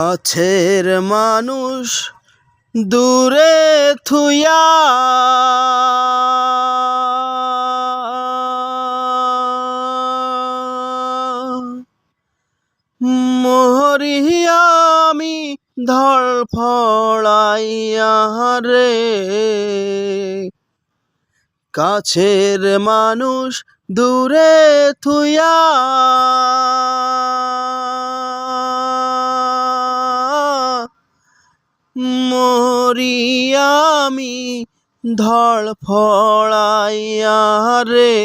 কাছের মানুষ দূরে থুয়া। মরিয়া আমি ধর ফড়াইয়া রে। কাছের মানুষ দূরে থুয়া। মরিয়ামি ধর ফড়াইয়া রে।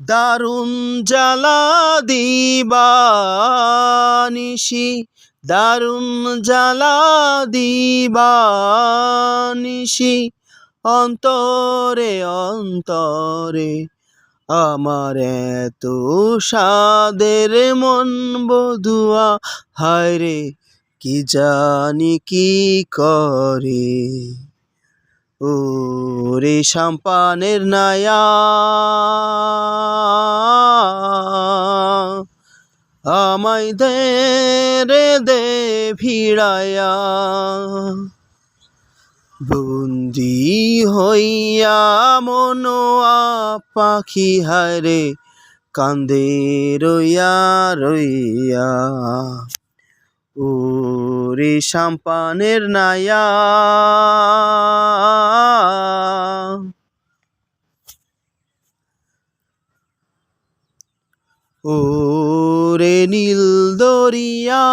দারুণ জ্বালা দিবানিসি দারুণ জ্বালা দিবানিসি অন্তরে অন্তরে আমার এত সাদের মন বধুয়া হায় রে কি জানি কি করে? ও রে সাম্পানের নায়া। আমায় দে রে, দে ভিড়ায়া বন্দি হইয়া মনোয়া পাখি হারে কান্দে রইয়া রইয়া। ও রে সাম্পানের নায়া। ও রে নীল দরিয়া,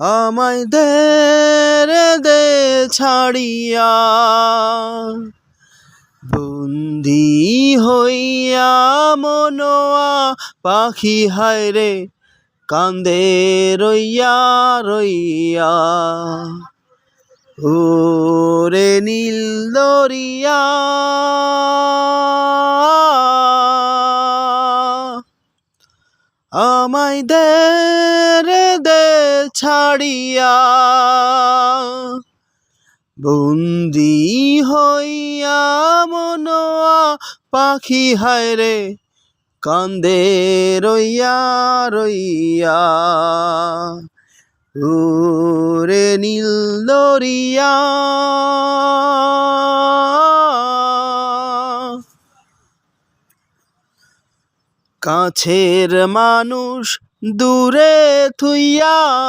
আমায় দে দে ছাড়িয়া। বন্দি হইয়া মনোয়া পাখি হায় রে, কান্দে রইয়া রইয়া। ও রে নীল দরিয়া। আমায় দে রে, দে ছাড়িয়া। বন্দি হইয়া মনোয়া পাখি হায় রে কান্দে রইয়া রইয়া। ওরে নীল দরিয়া। কাছের মানুষ দূরে থুইয়া।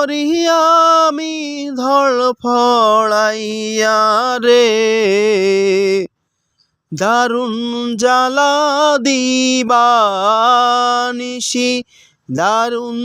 ধর ফড়াইয়া রে। দারুণ জ্বালা দিবা নিশি দারুণ